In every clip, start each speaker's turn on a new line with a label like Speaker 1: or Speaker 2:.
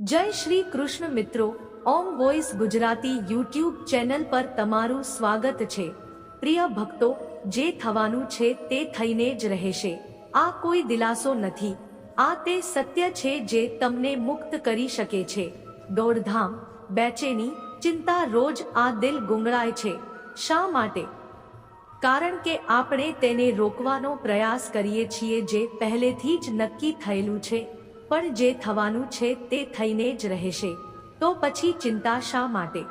Speaker 1: જય શ્રી કૃષ્ણ મિત્રો, Om voice Gujarati YouTube channel પર તમારું સ્વાગત છે. પ્રિય ભક્તો, જે થવાનું છે તે થઈને જ રહેશે. આ કોઈ દિલાસો નથી. આ તે સત્ય છે જે તમને મુક્ત કરી શકે છે. દોડધામ, બેચેની, ચિંતા રોજ આ દિલ ગુંગળાય છે. શા માટે? કારણ કે આપણે તેને રોકવાનો પ્રયાસ કરીએ છીએ જે પહેલેથી જ નક્કી થયેલું છે. પણ જે થવાનું છે તે થઈને જ રહેશે. તો પછી ચિંતા શા માટે?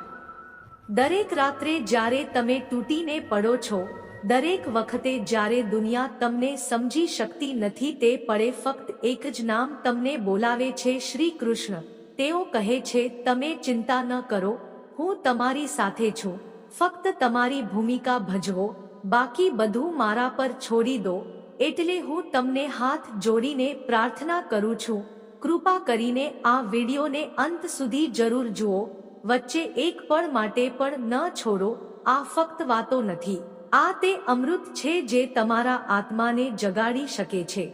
Speaker 1: દરેક રાત્રે જ્યારે તમે તૂટીને પડો છો, દરેક વખતે જ્યારે દુનિયા તમને સમજી શકતી નથી તે પડે ફક્ત એક જ નામ તમને બોલાવે છે શ્રી કૃષ્ણ. તેઓ કહે છે, તમે ચિંતા ન કરો, હું તમારી સાથે છું. ફક્ત તમારી ભૂમિકા ભજવો, બાકી બધું મારા પર છોડી દો. એટલે હું તમને હાથ જોડીને પ્રાર્થના કરું છું. કૃપા કરીને આ વિડીયોને અંત સુધી જરૂર જુઓ. વચ્ચે એક પળ માટે પણ ન છોડો. આ ફક્ત વાતો નથી. આ તે અમૃત છે જે તમારા આત્માને જગાડી શકે છે.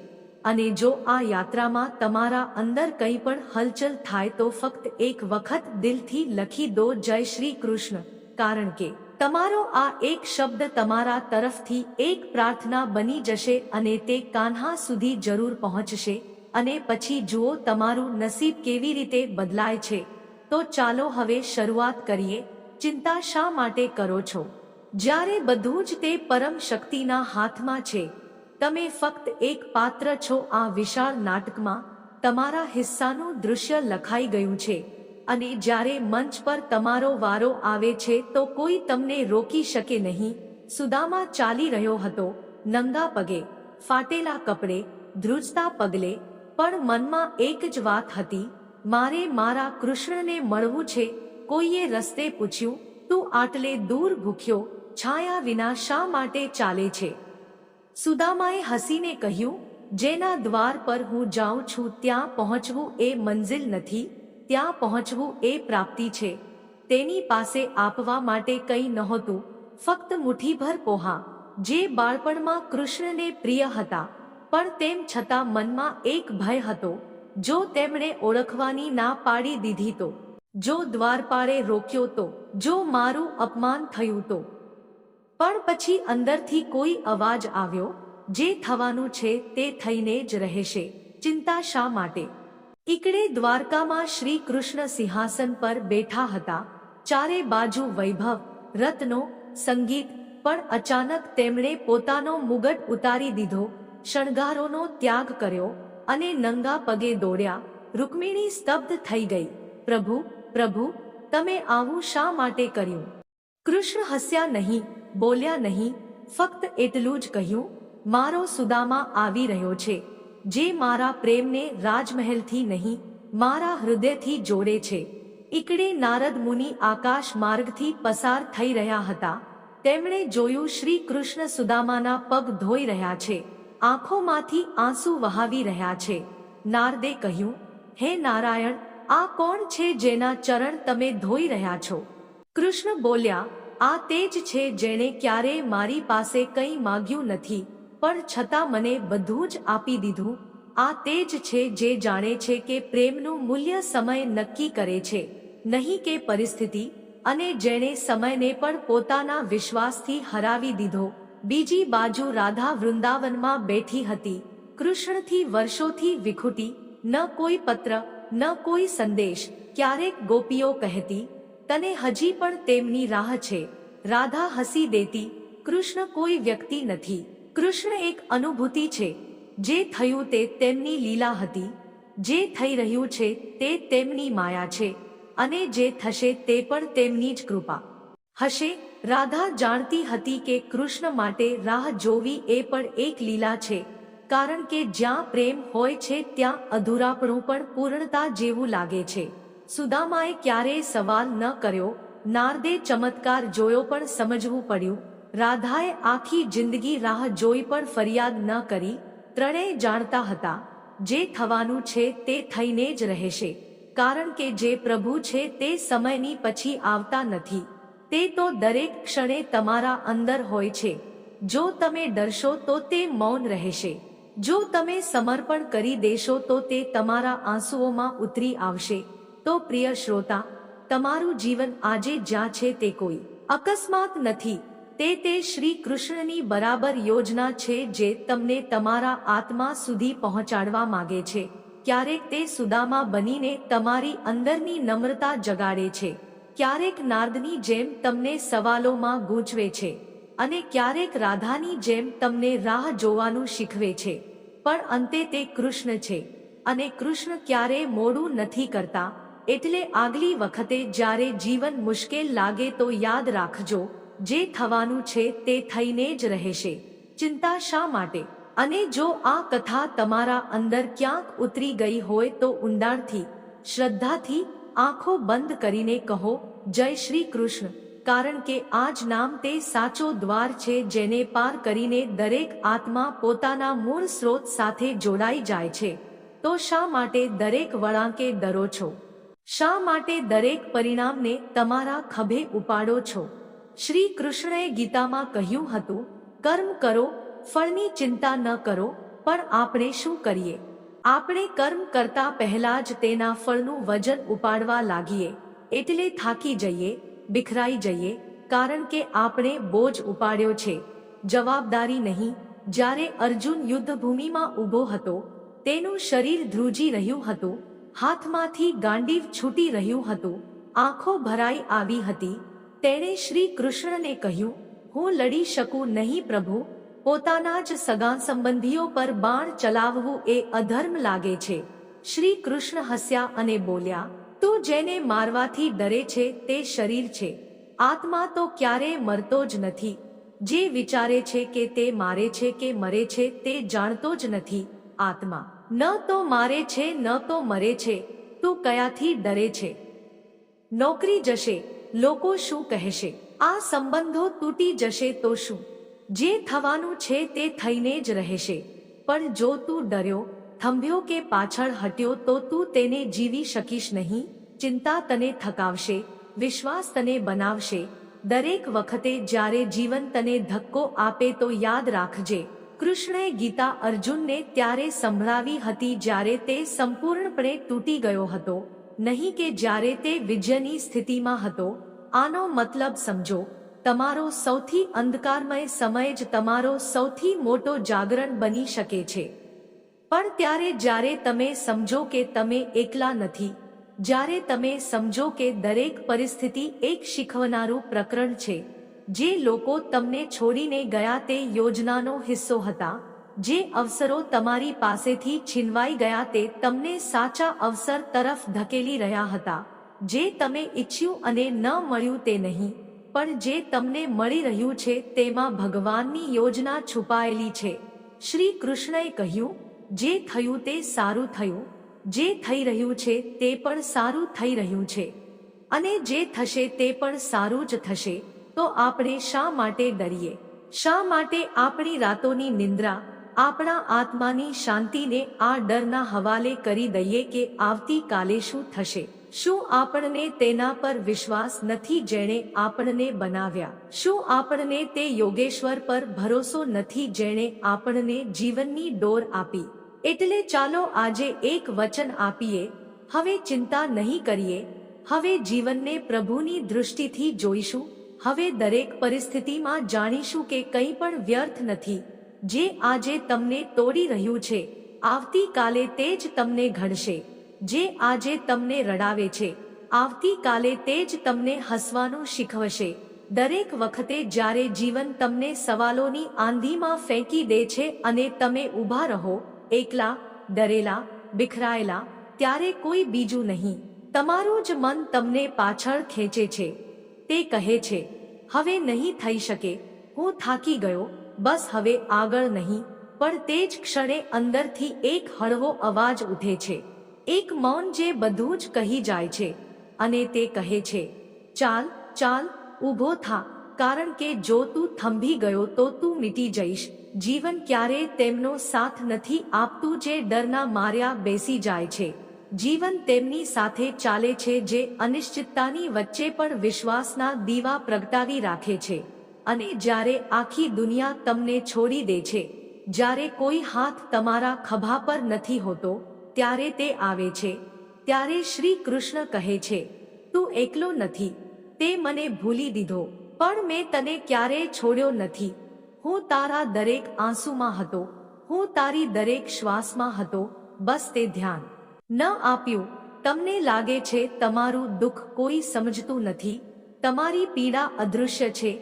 Speaker 1: અને જો આ યાત્રામાં તમારા અંદર કંઈ પણ હલચલ થાય તો ફક્ત એક વખત દિલથી લખી દો જય શ્રી કૃષ્ણ. કારણ કે તમારો આ એક શબ્દ તમારા તરફથી એક પ્રાર્થના બની જશે અને તે કાન્હા સુધી જરૂર પહોંચશે અને પછી જુઓ તમારું નસીબ કેવી રીતે બદલાય છે. તો ચાલો હવે શરૂઆત કરીએ. ચિંતા શા માટે કરો છો? જ્યારે બધું જ તે પરમ શક્તિના હાથમાં છે. તમે ફક્ત એક પાત્ર છો આ વિશાળ નાટકમાં. તમારા હિસ્સાનું દૃશ્ય લખાઈ ગયું છે. અને જ્યારે મંચ પર તમારો વારો આવે છે તો કોઈ તમને રોકી શકે નહીં. સુદામા ચાલી રહ્યો હતો, નંગા પગે, ફાટેલા કપડે, ધ્રુજતા પગલે, પણ મનમાં એક જ વાત હતી, મારે મારા કૃષ્ણને મળવું છે. કોઈએ રસ્તે પૂછ્યું, તું આટલે દૂર ભૂખ્યો, છાયા વિના શા માટે ચાલે છે? સુદામાએ હસીને કહ્યું, જેના દ્વાર પર હું જાઉં છું, ત્યાં પહોંચવું એ મંઝિલ નથી. ત્યાં પહોંચવું એ પ્રાપ્તિ છે. તેની પાસે આપવા માટે કંઈ નહોતું. ફક્ત મુઠ્ઠીભર પોહા, જે બાળપણમાં કૃષ્ણને પ્રિય હતા. પણ તેમ છતાં મનમાં એક ભય હતો, જો તેમણે ઓળખવાની ના પાડી દીધી તો. જો દ્વારપાળે રોક્યો તો, જો મારું અપમાન થયું તો. પણ પછી અંદરથી કોઈ અવાજ આવ્યો, જે થવાનું છે તે થઈને જ રહેશે. ચિંતા શા માટે? ઈકડે દ્વારકામાં શ્રી કૃષ્ણ સિંહાસન પર બેઠા હતા. ચારે બાજુ વૈભવ, રત્નો, સંગીત, પણ અચાનક તેમણે પોતાનો મુગટ ઉતારી દીધો. શણગારોનો ત્યાગ કર્યો અને નંગા પગે દોડ્યા. રૂકમિણી સ્તબ્ધ થઈ ગઈ. પ્રભુ પ્રભુ, તમે આવું શા માટે કર્યું? કૃષ્ણ હસ્યા નહીં, બોલ્યા નહીં, ફક્ત એટલું જ કહ્યું, મારો સુદામા આવી રહ્યો છે. જે મારા પ્રેમને રાજમહેલથી નહીં, મારા હૃદયથી જોડે છે. ઈકડે નારદ મુનિ આકાશ માર્ગથી પસાર થઈ રહ્યા હતા. તેમણે જોયું શ્રી કૃષ્ણ સુદામાના પગ ધોઈ રહ્યા છે. આંખોમાંથી આંસુ વહાવી રહ્યા છે. નારદે કહ્યું, હે નારાયણ, આ કોણ છે જેના ચરણ તમે ધોઈ રહ્યા છો? કૃષ્ણ બોલ્યા, આ તે જ છે જેણે ક્યારેય મારી પાસે કંઈ માગ્યું નથી. પણ છતાં મને બધું જ આપી દીધું. આ તે જ છે જે જાણે છે કે પ્રેમનું મૂલ્ય સમય નક્કી કરે છે. નહીં કે પરિસ્થિતિ, અને જેણે સમયને પણ પોતાના વિશ્વાસથી હરાવી દીધો. બીજી બાજુ રાધા વૃંદાવનમાં બેઠી હતી. કૃષ્ણથી વર્ષોથી વિખુટી, ન કોઈ પત્ર, ન કોઈ સંદેશ, ક્યારેક ગોપીઓ કહેતી, તને હજી પણ તેમની રાહ છે. રાધા હસી દેતી, કૃષ્ણ કોઈ વ્યક્તિ નથી. કૃષ્ણ એક અનુભૂતિ છે, જે થયું તે તેમની લીલા હતી, જે થઈ રહ્યું છે તે તેમની માયા છે, અને જે થશે તે પણ તેમની જ કૃપા. હશે, રાધા જાણતી હતી કે કૃષ્ણ માટે રાહ જોવી એ પણ એક લીલા છે, કારણ કે જ્યાં પ્રેમ હોય છે ત્યાં અધૂરાપણું પણ પૂર્ણતા જેવું લાગે છે. સુદામાએ ક્યારેય સવાલ ન કર્યો, નારદે ચમત્કાર જોયો પણ સમજવું પડ્યું રાધાએ આખી જિંદગી રાહ જોઈ પણ ફરિયાદ ન કરી. ત્રણેય જાણતા હતા, જે થવાનું છે તે થઈને જ રહેશે. કારણ કે જે પ્રભુ છે તે સમયની પછી આવતા નથી. તે તો દરેક ક્ષણે તમારા અંદર હોય છે. જો તમે ડરશો તો તે મૌન રહેશે. જો તમે સમર્પણ કરી દેશો તો તે તમારા આંસુઓમાં ઉતરી આવશે. તો પ્રિય શ્રોતા, તમારું જીવન આજે જ્યાં છે તે કોઈ અકસ્માત નથી. તે તે શ્રી કૃષ્ણની બરાબર યોજના છે જે તમને તમારા આત્મા સુધી પહોંચાડવા માંગે છે. ક્યારેક તે સુદામા બનીને તમારી અંદરની નમ્રતા જગાડે છે. ક્યારેક નાર્દની જેમ તમને સવાલોમાં ગૂંચવે છે. અને ક્યારેક રાધાની જેમ તમને રાહ જોવાનું શીખવે છે. પણ અંતે તે કૃષ્ણ છે. અને કૃષ્ણ ક્યારેય મોડું નથી કરતા. એટલે આગલી વખતે જ્યારે જીવન મુશ્કેલ લાગે તો યાદ રાખજો જે થવાનું છે તે થઈને જ રહેશે. ચિંતા શા માટે? અને જો આ કથા તમારા અંદર ક્યાંક ઉતરી ગઈ હોય તો ઊંડાણથી, શ્રદ્ધાથી આંખો બંધ કરીને કહો, જય શ્રી કૃષ્ણ. કારણ કે આજ નામ તે સાચો દ્વાર છે જેને પાર કરીને દરેક આત્મા પોતાના મૂળ સ્ત્રોત સાથે જોડાઈ જાય છે. તો શા માટે દરેક વળાંકે ડરો છો? શા માટે દરેક પરિણામને તમારા ખભે ઉપાડો છો? શ્રી કૃષ્ણએ ગીતામાં કહ્યું હતું, કર્મ કરો, ફળની ચિંતા ન કરો, પણ આપણે શું કરીએ? આપણે કર્મ કરતા પહેલા જ તેના ફળનું વજન ઉપાડવા લાગીએ, એટલે થાકી જઈએ, બિખરાઈ જઈએ, કારણ કે આપણે બોજ ઉપાડ્યો છે. જવાબદારી નહીં, જ્યારે અર્જુન યુદ્ધભૂમિમાં ઊભો હતો, તેનું શરીર ધ્રુજી રહ્યું હતું, હાથમાંથી ગાંડીવ છૂટી રહ્યું હતું, આંખો ભરાઈ આવી હતી તેણે શ્રી કૃષ્ણને કહ્યું, હું લડી શકું નહીં પ્રભુ. પોતાના જ સગા સંબંધીઓ પર બાણ ચલાવવું એ અધર્મ લાગે છે. શ્રી કૃષ્ણ હસ્યા અને બોલ્યા, તું જેને મારવાથી ડરે છે તે શરીર છે. આત્મા તો ક્યારેય મરતો જ નથી. જે વિચારે છે કે તે મારે છે કે મરે છે તે જાણતો જ નથી. આત્મા, ન તો મારે છે ન તો મરે છે. તું કયાથી ડરે છે? નોકરી જશે. લોકો શું કહેશે? આ સંબંધો તૂટી જશે તો શું? જે થવાનું છે તે થઈને જ રહેશે. પણ જો તું ડર્યો, થંભ્યો કે પાછળ હટ્યો તો તું તેને જીવી શકીશ નહીં? ચિંતા તને થકાવશે, વિશ્વાસ તને બનાવશે. દરેક વખતે જ્યારે જીવન તને ધક્કો આપે તો યાદ રાખજે. કૃષ્ણએ ગીતા અર્જુનને ત્યારે સંભળાવી હતી જ્યારે તે સંપૂર્ણપણે તૂટી ગયો હતો. નહીં કે જ્યારે તે વિજયની સ્થિતિમાં હતો, આનો મતલબ સમજો, તમારો સૌથી અંધકારમય સમય જ તમારો સૌથી મોટો જાગરણ બની શકે છે. પણ ત્યારે જ્યારે તમે સમજો કે તમે એકલા નથી, જ્યારે તમે સમજો કે દરેક પરિસ્થિતિ એક શીખવનારું પ્રકરણ છે, જે લોકો તમને છોડીને ગયા તે યોજનાનો હિસ્સો હતા જે અવસરો તમારી પાસેથી છીનવાઈ ગયા તે તમને સાચા અવસર તરફ ધકેલી રહ્યા હતા. જે તમે ઈચ્છ્યું અને ન મળ્યું તે નહીં, પણ જે તમને મળી રહ્યું છે તેમાં ભગવાનની યોજના છુપાયેલી છે. શ્રી કૃષ્ણએ કહ્યું, જે થયું તે સારું થયું, જે થઈ રહ્યું છે તે પણ સારું થઈ રહ્યું છે. અને જે થશે તે પણ સારું જ થશે. તો આપણે શા માટે ડરીએ? શા માટે આપણી રાતોની નિંદ્રા આપણા આત્માની શાંતિને આ ડરના હવાલે કરી દઈએ કે આવતીકાલે શું થશે? શું આપણને તેના પર વિશ્વાસ નથી જેણે આપણને બનાવ્યા? શું આપણને તે યોગેશ્વર પર ભરોસો નથી જેણે આપણને જીવનની ડોર આપી? એટલે ચાલો આજે એક વચન આપીએ. હવે ચિંતા નહીં કરીએ. હવે જીવનને પ્રભુની દૃષ્ટિથી જોઈશું. હવે દરેક પરિસ્થિતિમાં જાણીશું કે કંઈ પણ વ્યર્થ નથી. જે આજે તમને તોડી રહ્યું છે. આવતીકાલે તે જ તમને ઘડશે. જે આજે તમને રડાવે છે. આવતીકાલે તે જ તમને હસવાનું શીખવશે. દરેક વખતે જ્યારે જીવન તમને સવાલોની આંધીમાં ફેંકી દે છે અને તમે ઊભા રહો, એકલા, ડરેલા, બિખરાયેલા, ત્યારે કોઈ બીજું નહીં. તમારું જ મન તમને પાછળ ખેંચે છે. તે કહે છે, હવે નહીં થઈ શકે. હું થાકી ગયો. બસ હવે આગળ નહીં, પણ તે જ ક્ષણે અંદરથી એક હળવો અવાજ ઉઠે છે. એક મૌન જે બધું જ કહી જાય છે, અને તે કહે છે, ચાલ ચાલ, ઊભો થા, કારણ કે જો તું થંભી ગયો તો તું મીટી જઈશ. જીવન ક્યારેય તેમનો સાથ નથી આપતું જે ડરના માર્યા બેસી જાય છે. જીવન તેમની સાથે ચાલે છે જે અનિશ્ચિતતાની વચ્ચે પણ વિશ્વાસના દીવા પ્રગટાવી રાખે છે. અને જ્યારે આખી દુનિયા તમને છોડી દે છે, જ્યારે કોઈ હાથ તમારા ખભા પર નથી હોતો, ત્યારે તે આવે છે. ત્યારે શ્રી કૃષ્ણ કહે છે, તું એકલો નથી. તે મને ભૂલી દીધો, પણ મેં તને ક્યારેય છોડ્યો નથી. હું તારા દરેક આંસુમાં હતો, હું તારી દરેક શ્વાસમાં હતો, બસ તે ધ્યાન. ન આપ્યું, તમને લાગે છે તમારું દુઃખ કોઈ સમજતું નથી, તમારી પીડા અદૃશ્ય છે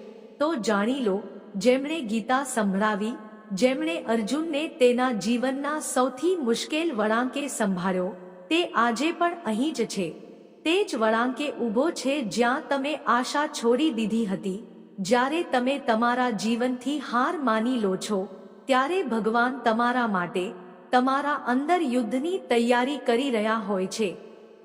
Speaker 1: તો જાણી લો, જેમણે ગીતા સંભળાવી, જેમણે અર્જુનને તેના જીવનના સૌથી મુશ્કેલ વળાંકે સંભાળ્યો, તે આજે પણ અહીં જ છે. તે જ વળાંકે ઊભો છે જ્યાં તમે આશા છોડી દીધી હતી. જ્યારે તમે તમારા જીવનથી હાર માની લો છો, ત્યારે ભગવાન તમારા માટે, તમારા અંદર યુદ્ધની તૈયારી કરી રહ્યા હોય છે.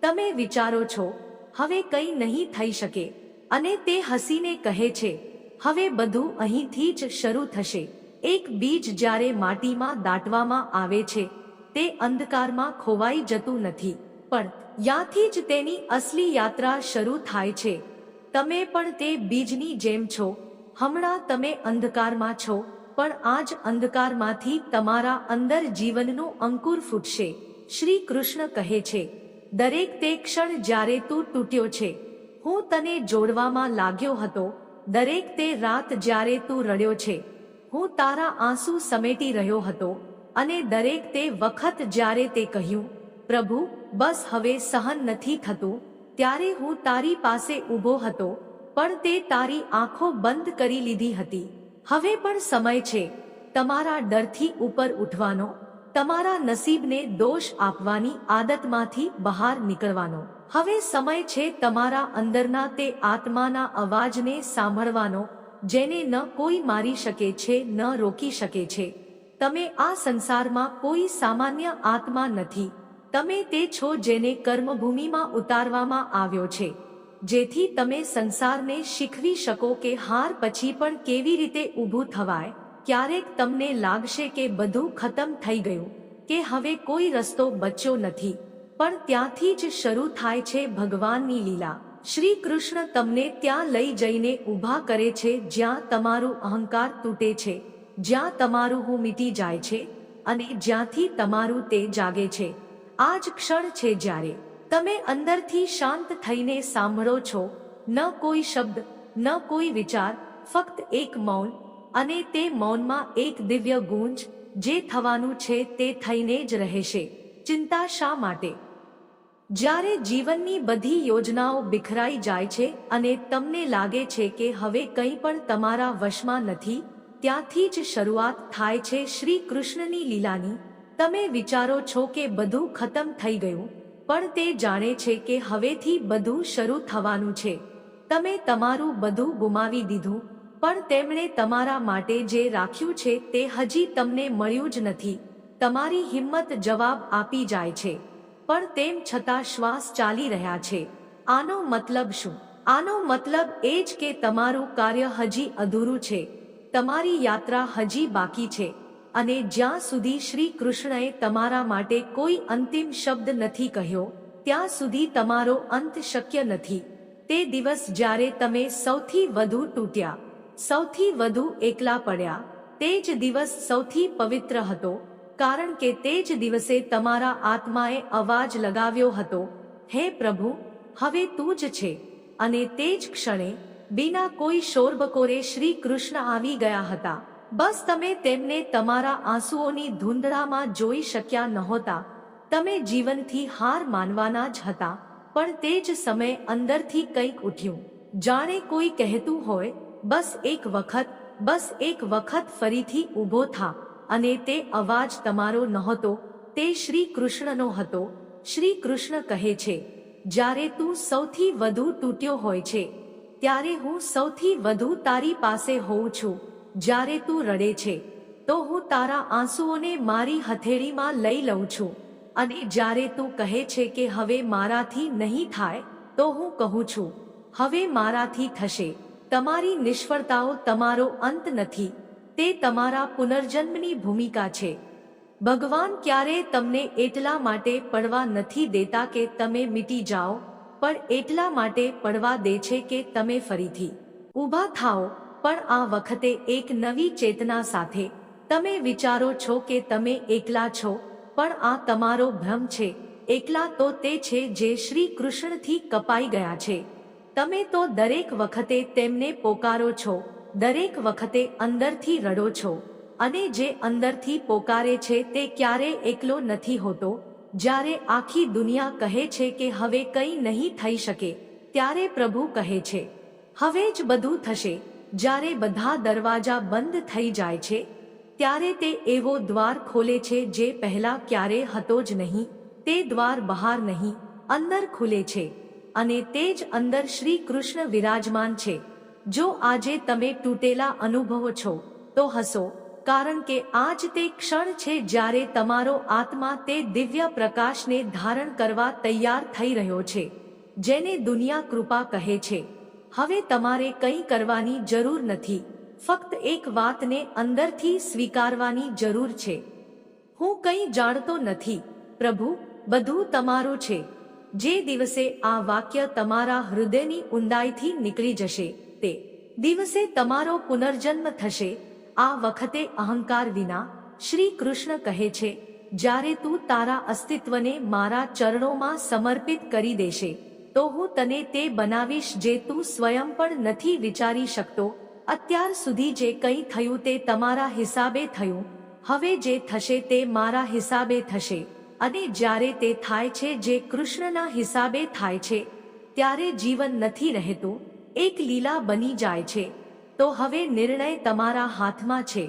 Speaker 1: તમે વિચારો છો, હવે કંઈ નહીં થઈ શકે. અને તે હસીને કહે છે હવે બધું અહીંથી જ શરૂ થશે. એક બીજ જ્યારે માટીમાં દાટવામાં આવે છે, તે અંધકારમાં ખોવાઈ જતું નથી. પણ યાથી જ તેની અસલી યાત્રા શરૂ થાય છે. તમે પણ તે બીજની જેમ છો. હમણાં તમે અંધકારમાં છો, પણ આજ અંધકારમાંથી તમારા અંદર જીવનનું અંકુર ફૂટશે. શ્રી કૃષ્ણ કહે છે, દરેક તે ક્ષણ જ્યારે તું તૂટ્યો છે. હું તને જોડવામાં લાગ્યો હતો દરેક તે રાત જ્યારે તું રડ્યો છે, હું તારા આંસુ સમેટી રહ્યો હતો અને દરેક તે વખત જ્યારે તે કહ્યું, પ્રભુ, બસ હવે સહન નથી થતું, ત્યારે હું તારી પાસે ઊભો હતો, પણ તે તારી આંખો બંધ કરી લીધી હતી. હવે પણ સમય છે તમારા ડરથી ઉપર ઉઠવાનો. તમારા નસીબને દોષ આપવાની આદતમાંથી બહાર નીકળવાનો. હવે સમય છે તમારા અંદરના તે આત્માના અવાજને સાંભળવાનો, જેને ન કોઈ મારી શકે છે, ન રોકી શકે છે. તમે આ સંસારમાં કોઈ સામાન્ય આત્મા નથી. તમે તે છો જેને કર્મભૂમિમાં ઉતારવામાં આવ્યો છે. જેથી તમે સંસારને શીખવી શકો કે હાર પછી પણ કેવી રીતે ઊભું થવાય. ક્યારેક તમને લાગશે કે બધું ખતમ થઈ ગયું, કે હવે કોઈ રસ્તો બચ્યો નથી. પણ ત્યાંથી જ શરૂ થાય છે ભગવાનની લીલા. શ્રી કૃષ્ણ તમને ત્યાં લઈ જઈને ઊભા કરે છે જ્યાં તમારું અહંકાર તૂટે છે, જ્યાં તમારું હું મીટી જાય છે અને જ્યાંથી તમારું તે જાગે છે. આ જ ક્ષણ છે જ્યારે તમે અંદરથી શાંત થઈને સાંભળો છો, ન કોઈ શબ્દ, ન કોઈ વિચાર, ફક્ત એક મૌન અને તે મૌનમાં એક દિવ્ય ગુંજ જે થવાનું છે તે થઈને જ રહેશે. ચિંતા શા માટે? જ્યારે જીવનની બધી યોજનાઓ બિખરાઈ જાય છે અને તમને લાગે છે કે હવે કંઈ પણ તમારા વશમાં નથી, ત્યાંથી જ શરૂઆત થાય છે શ્રી કૃષ્ણની લીલાની. તમે વિચારો છો કે બધું ખતમ થઈ ગયું, પણ તે જાણે છે કે હવેથી બધું શરૂ થવાનું છે. તમે તમારું બધું ગુમાવી દીધું પણ તેમણે તમારા માટે જે રાખ્યું છે તે હજી તમને મળ્યું જ નથી. તમારી હિંમત જવાબ આપી જાય છે. પણ તેમ છતાં શ્વાસ ચાલી રહ્યા છે. આનો મતલબ શું? આનો મતલબ એ જ કે તમારું કાર્ય હજી અધૂરું છે. તમારી યાત્રા હજી બાકી છે. અને જ્યાં સુધી શ્રી કૃષ્ણએ તમારા માટે કોઈ અંતિમ શબ્દ નથી કહ્યો, ત્યાં સુધી તમારો અંત શક્ય નથી. તે દિવસ જ્યારે તમે સૌથી વધુ તૂટ્યા. સૌથી વધુ એકલા પડ્યા. તે જ દિવસ સૌથી પવિત્ર હતો, કારણ કે તે જ દિવસે તમારા આત્માએ અવાજ લગાવ્યો હતો, હે પ્રભુ, હવે તું જ છે. અને તે જ ક્ષણે, બિના કોઈ શોરબકોરે શ્રી કૃષ્ણ આવી ગયા હતા. બસ તમે તેમને તમારા આંસુઓની ધૂંધળામાં જોઈ શક્યા નહોતા. તમે જીવનથી હાર માનવાના જ હતા, પણ તે જ સમય અંદરથી કંઈક ઉઠ્યું. જાણે કોઈ કહેતું હોય બસ એક વખત, બસ એક વખત ફરીથી ઊભો થા અને તે અવાજ તમારો નહોતો, તે શ્રી કૃષ્ણનો હતો. શ્રી કૃષ્ણ કહે છે, જ્યારે તું સૌથી વધુ તૂટ્યો હોય છે, ત્યારે હું સૌથી વધુ તારી પાસે હોઉં છું. જ્યારે તું રડે છે, તો હું તારા આંસુઓને મારી હથેળીમાં લઈ લઉં છું. અને જ્યારે તું કહે છે કે હવે મારાથી નહીં થાય, તો હું કહું છું, હવે મારાથી થશે. તમારી નિષ્ફળતાઓ તમારો અંત નથી, તે તમારા પુનર્જન્મની ભૂમિકા છે. ભગવાન ક્યારે તમને એટલા માટે પડવા નથી દેતા કે તમે મીટી જાઓ, પણ એટલા માટે પડવા દે છે કે તમે ફરીથી ઊભા થાઓ, પણ આ વખતે એક નવી ચેતના સાથે. તમે વિચારો છો કે તમે એકલા છો, પણ આ તમારો ભ્રમ છે. એકલા તો તે છે જે શ્રી કૃષ્ણથી કપાઈ ગયા છે. તમે તો દરેક વખતે તેમને પોકારો છો, દરેક વખતે અંદરથી રડો છો, અને જે અંદરથી પોકારે છે તે ક્યારે એકલો નથી હોતો, જ્યારે આખી દુનિયા કહે છે કે હવે કંઈ નહીં થઈ શકે, ત્યારે પ્રભુ કહે છે, હવે જ બધું થશે, જ્યારે બધા દરવાજા બંધ થઈ જાય છે, ત્યારે તે એવો દ્વાર ખોલે છે જે પહેલા ક્યારે હતો જ નહીં, તે દ્વાર બહાર નહીં, અંદર ખુલે છે. અને તે જ અંદર શ્રી કૃષ્ણ વિરાજમાન છે. જો આજે તમે તૂટેલા અનુભવો છો, તો હસો, કારણ કે આજ તે ક્ષણ છે જ્યારે તમારો આત્મા તે દિવ્ય પ્રકાશને ધારણ કરવા તૈયાર થઈ રહ્યો છે, જેને દુનિયા કૃપા કહે છે. હવે તમારે કંઈ કરવાની જરૂર નથી, ફક્ત એક વાતને અંદરથી સ્વીકારવાની જરૂર છે. હું કંઈ જાણતો નથી, પ્રભુ, બધું તમારું છે. જે દિવસે આ વાક્ય તમારા હૃદયની ઊંડાઈથી નીકળી જશે, તે દિવસે તમારો પુનર્જન્મ થશે. આ વખતે અહંકાર વિના શ્રી કૃષ્ણ કહે છે, જ્યારે તું તારા અસ્તિત્વને મારા ચરણોમાં સમર્પિત કરી દેશે, તો હું તને તે બનાવીશ જે તું સ્વયં પણ નથી વિચારી શકતો. અત્યાર સુધી જે કંઈ થયું તે તમારા હિસાબે થયું. હવે જે થશે તે મારા હિસાબે થશે. અને જ્યારે તે થાય છે જે કૃષ્ણના હિસાબે થાય છે, ત્યારે જીવન નથી રહેતું, એક લીલા બની જાય છે. તો હવે નિર્ણય તમારા હાથમાં છે.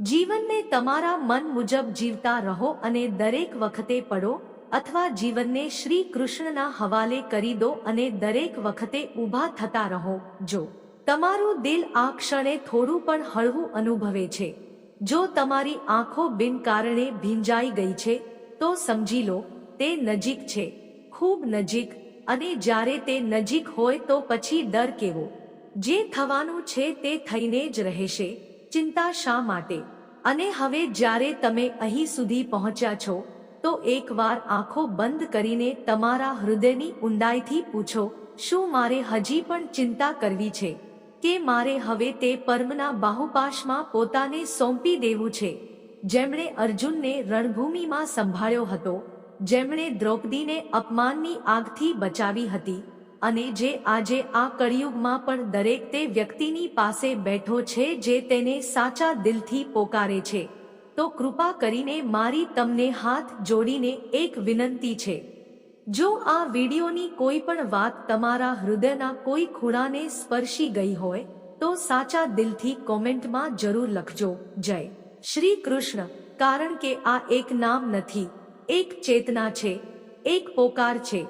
Speaker 1: જીવનને તમારા મન મુજબ જીવતા રહો અને દરેક વખતે પડો અથવા જીવનને શ્રી કૃષ્ણના હવાલે કરી દો અને દરેક વખતે ઊભા થતા રહો. જો તમારું દિલ આ ક્ષણે થોડું પણ હળવું અનુભવે છે, જો તમારી આંખો બિન કારણે ભીંજાઈ ગઈ છે તો સમજી લો, તે નજીક છે, ખૂબ નજીક, અને જ્યારે તે નજીક હોય તો પછી ડર કેવો? જે થવાનું છે તે થઈને જ રહેશે, ચિંતા શા માટે? અને હવે જ્યારે તમે અહીં સુધી પહોંચ્યા છો, તો એકવાર આંખો બંધ કરીને તમારા હૃદયની ઊંડાઈથી પૂછો, શું મારે હજી પણ ચિંતા કરવી છે? કે મારે હવે તે પર્મના બાહુપાશમાં પોતાને સોંપી દેવું છે? જેમણે અર્જુનને રણભૂમિમાં સંભાળ્યો હતો, જેમણે દ્રૌપદીને અપમાનની આગથી બચાવી હતી અને જે આજે આ કળિયુગમાં પણ દરેક તે વ્યક્તિની પાસે બેઠો છે જે તેને સાચા દિલથી પોકારે છે, તો કૃપા કરીને મારી તમને હાથ જોડીને એક વિનંતી છે. જો આ વિડીયોની કોઈ પણ વાત તમારા હૃદયના કોઈ ખૂણાને સ્પર્શી ગઈ હોય, તો સાચા દિલથી કોમેન્ટમાં જરૂર લખજો. જય. શ્રી કૃષ્ણ કારણ કે આ એક નામ નથી, એક ચેતના છે, એક પોકાર છે,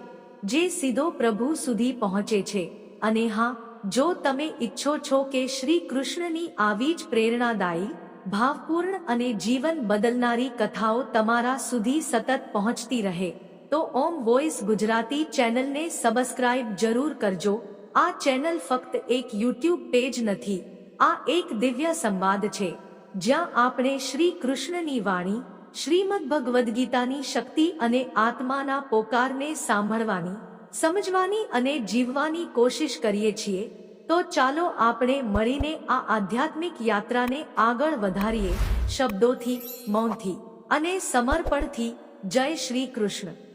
Speaker 1: જે સીધો પ્રભુ સુધી પહોંચે છે. અને હા, જો તમે ઈચ્છો છો કે શ્રી કૃષ્ણની આવી જ પ્રેરણાદાયી, ભાવપૂર્ણ અને જીવન બદલનારી કથાઓ તમારા સુધી સતત પહોંચતી રહે, તો ઓમ વોઇસ ગુજરાતી ચેનલને સબસ્ક્રાઇબ જરૂર કરજો. આ ચેનલ ફક્ત એક યુટ્યુબ પેજ નથી, આ એક દિવ્ય સંવાદ છે. જ્યાં આપણે શ્રી કૃષ્ણની વાણી, શ્રીમદ ભગવદ્ ગીતાની શક્તિ અને આત્માના પોકારને સાંભળવાની, સમજવાની અને જીવવાની કોશિશ કરીએ છીએ, તો ચાલો આપણે મળીને આ આધ્યાત્મિક યાત્રાને આગળ વધારીએ. શબ્દોથી, મૌનથી અને સમર્પણથી જય શ્રી કૃષ્ણ.